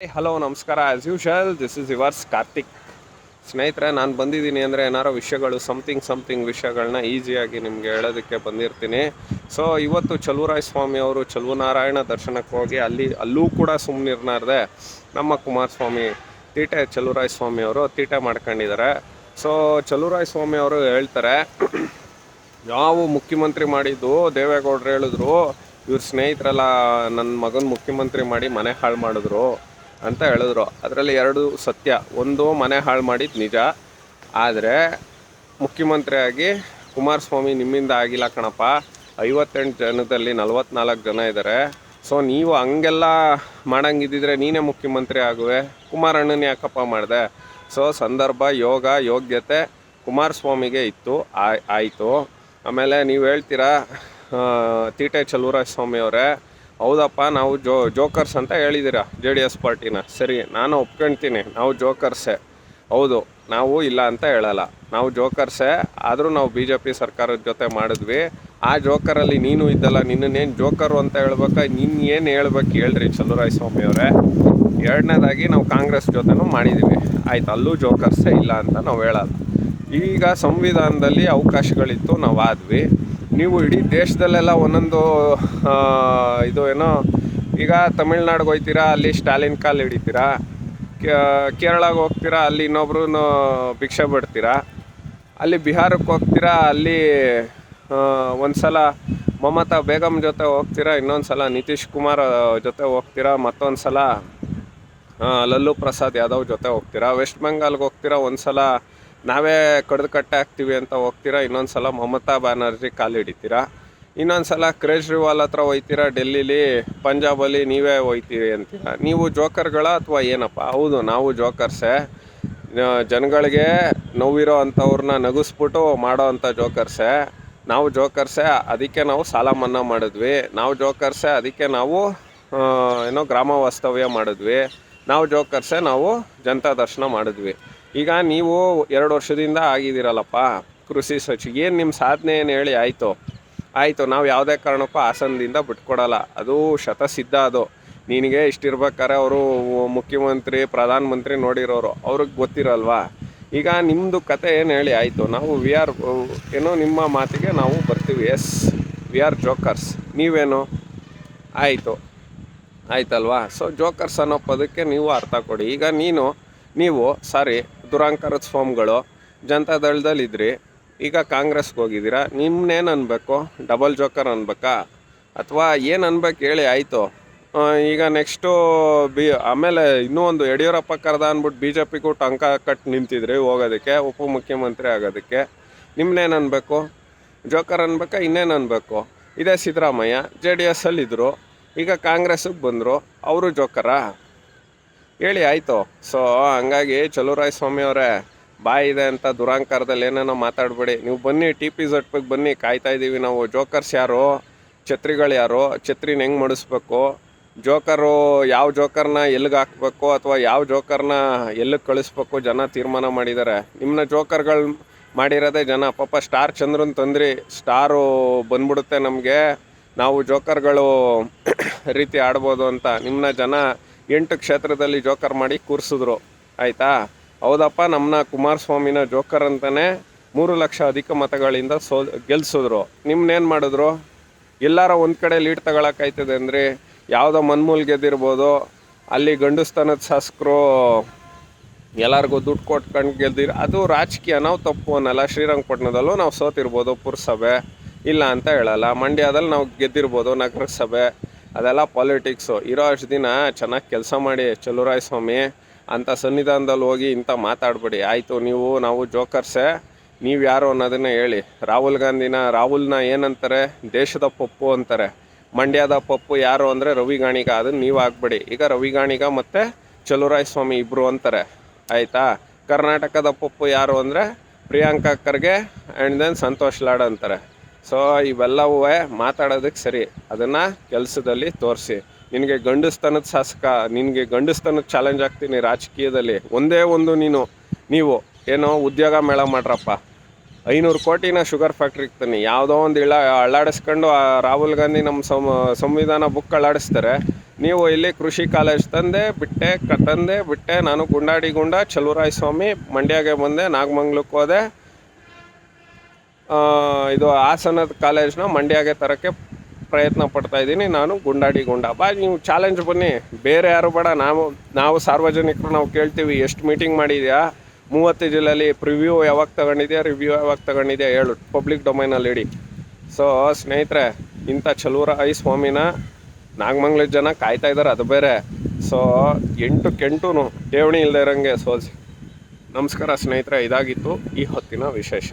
Hello ನಮಸ್ಕಾರ. As usual this is yours Karthik ಸ್ನೇಹಿತರೆ, ನಾನು ಬಂದಿದ್ದೀನಿ ಅಂದರೆ ಏನಾರೋ ವಿಷಯಗಳು ಸಮಥಿಂಗ್ ಸಮಥಿಂಗ್ ವಿಷಯಗಳನ್ನ ಈಸಿಯಾಗಿ ನಿಮಗೆ ಹೇಳೋದಕ್ಕೆ ಬಂದಿರ್ತೀನಿ. ಸೊ ಇವತ್ತು ಚಲುವರಾಯ ಸ್ವಾಮಿ ಅವರು ಚಲುವನಾರಾಯಣ ದರ್ಶನಕ್ಕೆ ಹೋಗಿ ಅಲ್ಲಿ, ಅಲ್ಲೂ ಕೂಡ ಸುಮ್ಮನಿರ್ನಾರ್ದೆ ನಮ್ಮ ಕುಮಾರಸ್ವಾಮಿ ತೀಟೆ ಚಲುವರಾಯ ಸ್ವಾಮಿ ಅವರು ತೀಟೆ ಮಾಡ್ಕೊಂಡಿದ್ದಾರೆ. ಸೊ ಚಲುವರಾಯ ಸ್ವಾಮಿ ಅವರು ಹೇಳ್ತಾರೆ, ಯಾವ ಮುಖ್ಯಮಂತ್ರಿ ಮಾಡಿದ್ದು? ದೇವೇಗೌಡರು ಹೇಳಿದ್ರು, ಇವ್ರ ಸ್ನೇಹಿತರೆಲ್ಲ ನನ್ನ ಮಗನ ಮುಖ್ಯಮಂತ್ರಿ ಮಾಡಿ ಮನೆ ಹಾಳು ಮಾಡಿದ್ರು. ಅಂತ ಹೇಳಿದ್ರು. ಅದರಲ್ಲಿ ಎರಡು ಸತ್ಯ. ಒಂದು, ಮನೆ ಹಾಳು ಮಾಡಿದ್ದು ನಿಜ. ಆದರೆ ಮುಖ್ಯಮಂತ್ರಿಯಾಗಿ ಕುಮಾರಸ್ವಾಮಿ ನಿಮ್ಮಿಂದ ಆಗಿಲ್ಲ ಕಣಪ್ಪ. ಐವತ್ತೆಂಟು ಜನದಲ್ಲಿ ನಲವತ್ನಾಲ್ಕು ಜನ ಇದ್ದಾರೆ ಸೊ, ನೀವು ಹಂಗೆಲ್ಲ ಮಾಡಂಗಿದ್ದಿದ್ರೆ ನೀನೇ ಮುಖ್ಯಮಂತ್ರಿ ಆಗುವೆ. ಕುಮಾರಣ್ಣನ ಯಾಕಪ್ಪ ಮಾಡಿದೆ? ಸೊ, ಸಂದರ್ಭ, ಯೋಗ, ಯೋಗ್ಯತೆ ಕುಮಾರಸ್ವಾಮಿಗೆ ಇತ್ತು. ಆಯ್ ಆಯಿತು. ಆಮೇಲೆ ನೀವು ಹೇಳ್ತೀರಾ ತೀಟೆ ಚಲುವರಾಜ ಸ್ವಾಮಿ ಅವರೇ ಹೌದಪ್ಪ, ನಾವು ಜೋ, ಜೋಕರ್ಸ್ ಅಂತ ಹೇಳಿದ್ದೀರಾ, ಜೆ ಡಿ ಎಸ್ ಪಾರ್ಟಿನ. ಸರಿ, ನಾನು ಒಪ್ಕೊಳ್ತೀನಿ ನಾವು ಜೋಕರ್ಸೇ. ಹೌದು, ನಾವು ಇಲ್ಲ ಅಂತ ಹೇಳಲ್ಲ. ನಾವು ಜೋಕರ್ಸೇ, ಆದರೂ ನಾವು ಬಿ ಜೆ ಪಿ ಸರ್ಕಾರದ ಜೊತೆ ಮಾಡಿದ್ವಿ. ಆ ಜೋಕರಲ್ಲಿ ನೀನು ಇದ್ದಲ್ಲ, ನಿನ್ನನ್ನೇನು ಜೋಕರು ಅಂತ ಹೇಳ್ಬೇಕಾ? ನಿನ್ನ ಏನು ಹೇಳ್ಬೇಕು ಹೇಳ್ರಿ ಚಲುವರಾಯ ಸ್ವಾಮಿ ಅವರೇ. ಎರಡನೇದಾಗಿ ನಾವು ಕಾಂಗ್ರೆಸ್ ಜೊತೆನೂ ಮಾಡಿದ್ದೀವಿ ಆಯ್ತು, ಅಲ್ಲೂ ಜೋಕರ್ಸೇ ಇಲ್ಲ ಅಂತ ನಾವು ಹೇಳಲ್ಲ. ಈಗ ಸಂವಿಧಾನದಲ್ಲಿ ಅವಕಾಶಗಳಿತ್ತು, ನಾವು ಆದ್ವಿ. ನೀವು ಇಡೀ ದೇಶದಲ್ಲೆಲ್ಲ ಒಂದೊಂದು ಇದು ಏನೋ, ಈಗ ತಮಿಳ್ನಾಡಿಗೆ ಹೋಗ್ತೀರಾ ಅಲ್ಲಿ ಸ್ಟಾಲಿನ್ ಕಾಲ್ ಹಿಡಿತೀರಾ ಕೇರಳಗೆ ಹೋಗ್ತೀರಾ, ಅಲ್ಲಿ ಇನ್ನೊಬ್ರು ಭಿಕ್ಷೆ ಬಿಡ್ತೀರಾ, ಅಲ್ಲಿ ಬಿಹಾರಕ್ಕೆ ಹೋಗ್ತೀರಾ, ಅಲ್ಲಿ ಒಂದು ಸಲ ಮಮತಾ ಬೇಗಂ ಜೊತೆ ಹೋಗ್ತೀರಾ ಇನ್ನೊಂದು ಸಲ ನಿತೀಶ್ ಕುಮಾರ್ ಜೊತೆ ಹೋಗ್ತೀರಾ ಮತ್ತೊಂದು ಸಲ ಲಲ್ಲು ಪ್ರಸಾದ್ ಯಾದವ್ ಜೊತೆ ಹೋಗ್ತೀರಾ, ವೆಸ್ಟ್ ಬೆಂಗಾಲ್ಗೆ ಹೋಗ್ತೀರಾ, ಒಂದ್ಸಲ ನಾವೇ ಕಡ್ದು ಕಟ್ಟೆ ಹಾಕ್ತೀವಿ ಅಂತ ಹೋಗ್ತೀರಾ? ಇನ್ನೊಂದು ಸಲ ಮಮತಾ ಬ್ಯಾನರ್ಜಿ ಕಾಲು ಹಿಡಿತೀರಾ? ಇನ್ನೊಂದು ಸಲ ಕೇಜ್ರಿವಾಲ್ ಹತ್ರ ಹೋಯ್ತೀರಾ? ಡೆಲ್ಲಿಲಿ, ಪಂಜಾಬಲ್ಲಿ ನೀವೇ ಹೋಯ್ತೀರಿ ಅಂತೀರಾ? ನೀವು ಜೋಕರ್ಗಳ ಅಥವಾ ಏನಪ್ಪ? ಹೌದು, ನಾವು ಜೋಕರ್ಸೇ. ಜನಗಳಿಗೆ ನೋವಿರೋ ಅಂಥವ್ರನ್ನ ನಗಿಸ್ಬಿಟ್ಟು ಮಾಡೋ ಅಂಥ ಜೋಕರ್ಸೇ. ನಾವು ಜೋಕರ್ಸೇ, ಅದಕ್ಕೆ ನಾವು ಸಾಲ ಮನ್ನಾ ಮಾಡಿದ್ವಿ. ನಾವು ಜೋಕರ್ಸೇ, ಅದಕ್ಕೆ ನಾವು ಏನೋ ಗ್ರಾಮ ವಾಸ್ತವ್ಯ ಮಾಡಿದ್ವಿ. ನಾವು ಜೋಕರ್ಸೇ, ನಾವು ಜನತಾ ದರ್ಶನ ಮಾಡಿದ್ವಿ. ಈಗ ನೀವು ಎರಡು ವರ್ಷದಿಂದ ಆಗಿದ್ದೀರಲ್ಲಪ್ಪ, ಕೃಷಿ ಸಚಿವ ಏನು ನಿಮ್ಮ ಸಾಧನೆ ಏನು ಹೇಳಿ, ಆಯಿತು. ಆಯಿತು, ನಾವು ಯಾವುದೇ ಕಾರಣಕ್ಕೂ ಆಸನದಿಂದ ಬಿಟ್ಕೊಡಲ್ಲ. ಅದು ಶತಸಿದ್ಧ ಅದು. ನಿನಗೆ ಇಷ್ಟಿರ್ಬೇಕಾದ್ರೆ ಅವರು ಮುಖ್ಯಮಂತ್ರಿ, ಪ್ರಧಾನಮಂತ್ರಿ ನೋಡಿರೋರು, ಅವ್ರಿಗೆ ಗೊತ್ತಿರಲ್ವಾ? ಈಗ ನಿಮ್ಮದು ಕತೆ ಏನು ಹೇಳಿ, ಆಯಿತು. ನಾವು ವಿ ಆರ್, ಏನೋ ನಿಮ್ಮ ಮಾತಿಗೆ ನಾವು ಬರ್ತೀವಿ. Yes, we are jokers. ನೀವೇನು? ಆಯಿತು. ಆಯ್ತಲ್ವಾ? ಸೊ ಜೋಕರ್ಸ್ ಅನ್ನೋ ಪದಕ್ಕೆ ನೀವು ಅರ್ಥ ಕೊಡಿ. ಈಗ ನೀನು, ನೀವು, ಸಾರಿ ದುರಾಂಕಾರದ ಫಾರ್ಮ್ಗಳು ಜನತಾ ದಳದಲ್ಲಿದ್ರಿ ಈಗ ಕಾಂಗ್ರೆಸ್ಗೆ ಹೋಗಿದ್ದೀರಾ? ನಿಮ್ಮನ್ನೇನು ಅನ್ಬೇಕು? ಡಬಲ್ ಜೋಕರ್ ಅನ್ಬೇಕಾ? ಅಥವಾ ಏನು ಅನ್ಬೇಕು ಹೇಳಿ, ಆಯಿತು. ಈಗ ನೆಕ್ಸ್ಟು ಬಿ, ಆಮೇಲೆ ಇನ್ನೂ ಒಂದು ಯಡಿಯೂರಪ್ಪ ಕರೆದ ಅಂದ್ಬಿಟ್ಟು ಬಿ ಜೆ ಪಿಗೂ ಟಂಕ ಕಟ್ಟು ನಿಂತಿದ್ರಿ ಹೋಗೋದಕ್ಕೆ, ಉಪಮುಖ್ಯಮಂತ್ರಿ ಆಗೋದಕ್ಕೆ. ನಿಮ್ಮನ್ನೇನು ಅನ್ಬೇಕು? ಜೋಕರ್ ಅನ್ಬೇಕಾ? ಇನ್ನೇನು ಅನ್ಬೇಕು? ಇದೇ ಸಿದ್ದರಾಮಯ್ಯ ಜೆ ಡಿ ಎಸ್ ಅಲ್ಲಿದ್ದರು ಈಗ ಕಾಂಗ್ರೆಸ್ಸಿಗೆ ಬಂದರು, ಅವರು ಜೋಕರಾ ಹೇಳಿ, ಆಯಿತು. ಸೊ ಹಂಗಾಗಿ ಚಲುರಾಯ ಸ್ವಾಮಿ ಅವರೇ, ಬಾಯ್ ಇದೆ ಅಂತ ದುರಾಂಕಾರದಲ್ಲಿ ಏನೇನೋ ಮಾತಾಡಬೇಡಿ. ನೀವು ಬನ್ನಿ ಟಿ ಪಿ ಜಟ್ಪಿಗೆ ಬನ್ನಿ. ಕಾಯ್ತಾ ಇದ್ದೀವಿ ನಾವು. ಜೋಕರ್ಸ್ ಯಾರು? ಛತ್ರಿಗಳು ಯಾರು? ಛತ್ರಿನ ಹೆಂಗೆ ಮಾಡಿಸ್ಬೇಕು? ಜೋಕರು ಯಾವ ಜೋಕರ್ನ ಎಲ್ಲಿಗೆ ಹಾಕ್ಬೇಕು ಅಥವಾ ಯಾವ ಜೋಕರ್ನ ಎಲ್ಲಿಗೆ ಕಳಿಸ್ಬೇಕು ಜನ ತೀರ್ಮಾನ ಮಾಡಿದ್ದಾರೆ ನಿಮ್ಮನ್ನ ಜೋಕರ್ಗಳು ಮಾಡಿರೋದೇ ಜನ. ಪಾಪ ಸ್ಟಾರ್ ಚಂದ್ರನ್ ತಂದ್ರಿ. ಸ್ಟಾರು ಬಂದ್ಬಿಡುತ್ತೆ ನಮಗೆ. ನಾವು ಜೋಕರ್ಗಳು ರೀತಿ ಆಡ್ಬೋದು ಅಂತ. ನಿಮ್ಮನ್ನ ಜನ ಎಂಟು ಕ್ಷೇತ್ರದಲ್ಲಿ ಜೋಕರ್ ಮಾಡಿ ಕೂರಿಸಿದ್ರು. ಆಯಿತಾ? ಹೌದಪ್ಪ ನಮ್ಮನ್ನ ಕುಮಾರಸ್ವಾಮಿನ ಜೋಕರ್ ಅಂತಲೇ ಮೂರು ಲಕ್ಷ ಅಧಿಕ ಮತಗಳಿಂದ ಸೋ ಗೆಲ್ಲಿಸಿದ್ರು ನಿಮ್ಮನ್ನೇನು ಮಾಡಿದ್ರು? ಎಲ್ಲಾರ ಒಂದು ಕಡೆ ಲೀಡ್ ತಗೊಳಕಾಯ್ತದೆ ಅಂದರೆ ಯಾವುದೋ ಮನ್ಮೂಲ್ ಗೆದ್ದಿರ್ಬೋದು, ಅಲ್ಲಿ ಗಂಡುಸ್ತನದ ಶಾಸಕರು ಎಲ್ಲರಿಗೂ ದುಡ್ಡು ಕೊಟ್ಕೊಂಡು ಗೆದ್ದಿರ ಅದು ರಾಜಕೀಯ, ನಾವು ತಪ್ಪು ಅನ್ನಲ್ಲ. ಶ್ರೀರಂಗಪಟ್ಟಣದಲ್ಲೂ ನಾವು ಸೋತಿರ್ಬೋದು ಪುರಸಭೆ. ಇಲ್ಲ ಅಂತ ಹೇಳಲ್ಲ. ಮಂಡ್ಯದಲ್ಲಿ ನಾವು ಗೆದ್ದಿರ್ಬೋದು ನಗರಸಭೆ. ಅದೆಲ್ಲ ಪಾಲಿಟಿಕ್ಸು ಇರೋ ಅಷ್ಟು ದಿನ ಚೆನ್ನಾಗಿ ಕೆಲಸ ಮಾಡಿ ಚಲುವರಾಯ ಸ್ವಾಮಿ ಅಂಥ ಸನ್ನಿಧಾನದಲ್ಲಿ ಹೋಗಿ ಇಂಥ ಮಾತಾಡಬೇಡಿ. ಆಯಿತು, ನೀವು, ನಾವು ಜೋಕರ್ಸೆ, ನೀವು ಯಾರು ಅನ್ನೋದನ್ನ ಹೇಳಿ. ರಾಹುಲ್ ಗಾಂಧಿನ, ರಾಹುಲ್ನ ಏನಂತಾರೆ? ದೇಶದ ಪಪ್ಪು ಅಂತಾರೆ. ಮಂಡ್ಯದ ಪಪ್ಪು ಯಾರು ಅಂದರೆ ರವಿ ಗಾಣಿಗ. ಅದನ್ನ ನೀವು ಆಗ್ಬೇಡಿ. ಈಗ ರವಿ ಗಾಣಿಗ ಮತ್ತು ಚಲುವರಾಯ ಸ್ವಾಮಿ ಇಬ್ಬರು ಅಂತಾರೆ. ಆಯಿತಾ? ಕರ್ನಾಟಕದ ಪಪ್ಪು ಯಾರು ಅಂದರೆ ಪ್ರಿಯಾಂಕಾ ಖರ್ಗೆ ಆ್ಯಂಡ್ ದೆನ್ ಸಂತೋಷ್ ಲಾಡ್ ಅಂತಾರೆ. ಸೊ ಇವೆಲ್ಲವೂ ಮಾತಾಡೋದಕ್ಕೆ ಸರಿ. ಅದನ್ನು ಕೆಲಸದಲ್ಲಿ ತೋರಿಸಿ. ನಿನಗೆ ಗಂಡಸ್ತನದ ಶಾಸಕ, ನಿನಗೆ ಗಂಡಸ್ತನದ ಚಾಲೆಂಜ್ ಆಗ್ತೀನಿ ರಾಜಕೀಯದಲ್ಲಿ. ಒಂದೇ ಒಂದು ನೀನು. ನೀವು ಏನೋ ಉದ್ಯೋಗ ಮೇಳ ಮಾಡ್ರಪ್ಪ. ಐನೂರು ಕೋಟಿನ ಶುಗರ್ ಫ್ಯಾಕ್ಟ್ರಿಗೆ ತನ್ನಿ ಯಾವುದೋ ಒಂದು ಇಳ ಅಳ್ಳಾಡಿಸ್ಕೊಂಡು ರಾಹುಲ್ ಗಾಂಧಿ ನಮ್ಮ ಸಂವಿಧಾನ ಬುಕ್ ಅಳ್ಳಾಡಿಸ್ತಾರೆ ನೀವು ಇಲ್ಲಿ ಕೃಷಿ ಕಾಲೇಜ್ ತಂದೆ, ಬಿಟ್ಟೆ, ಕ ಬಿಟ್ಟೆ, ನಾನು ಗುಂಡಾಡಿ ಗುಂಡ ಚಲುವರಾಯ ಸ್ವಾಮಿ ಮಂಡ್ಯಗೆ ಬಂದೆ, ನಾಗಮಂಗ್ಲಕ್ಕೆ ಹೋದೆ. ಇದು ಹಾಸನದ ಕಾಲೇಜ್ನ ಮಂಡ್ಯಗೆ ತರೋಕ್ಕೆ ಪ್ರಯತ್ನ ಪಡ್ತಾ ಇದ್ದೀನಿ. ನಾನು ಗುಂಡಾಡಿ ಗುಂಡ. ಬಾ, ನೀವು ಚಾಲೆಂಜ್ ಬನ್ನಿ. ಬೇರೆ ಯಾರು ಬೇಡ. ನಾವು ನಾವು ಸಾರ್ವಜನಿಕರು, ನಾವು ಕೇಳ್ತೀವಿ, ಎಷ್ಟು ಮೀಟಿಂಗ್ ಮಾಡಿದ್ಯಾ? ಮೂವತ್ತು ಜಿಲ್ಲೆಯಲ್ಲಿ ಪ್ರಿವ್ಯೂ ಯಾವಾಗ ತಗೊಂಡಿದ್ಯಾ? ರಿವ್ಯೂ ಯಾವಾಗ ತಗೊಂಡಿದ್ಯಾ? ಹೇಳು. ಪಬ್ಲಿಕ್ ಡೊಮೈನಲ್ಲಿ ಇಡಿ. ಸೊ ಸ್ನೇಹಿತರೆ, ಇಂಥ ಚಲುವರಾಯ ಸ್ವಾಮಿನ ನಾಗಮಂಗ್ಲದ ಜನ ಕಾಯ್ತಾ ಇದ್ದಾರೆ ಅದು ಬೇರೆ. ಸೊ ಎಂಟು ಕೆಂಟು ಠೇವಣಿ ಇಲ್ಲದೆ ಇರೋಂಗೆ ಸೋಲ್ಸಿ. ನಮಸ್ಕಾರ ಸ್ನೇಹಿತರೆ, ಇದಾಗಿತ್ತು ಈ ಹೊತ್ತಿನ ವಿಶೇಷ.